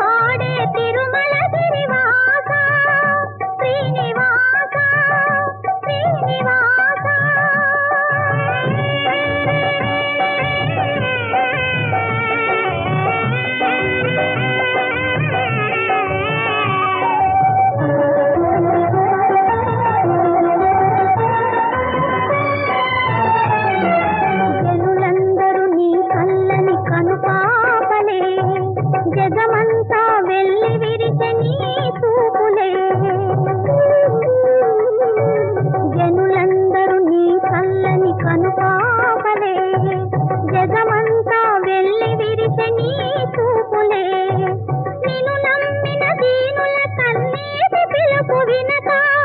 పాడే తిరు ప్రపంచమంతా వెళ్ళి విరిచని చూపులే. జనులందరూ నీ కళ్ళని కనుపాపలే. జగమంతా వెళ్ళి విరిచని చూపులే. నిన్ను నమ్మిన దీనుల కన్నీటి పిలుపు వినతా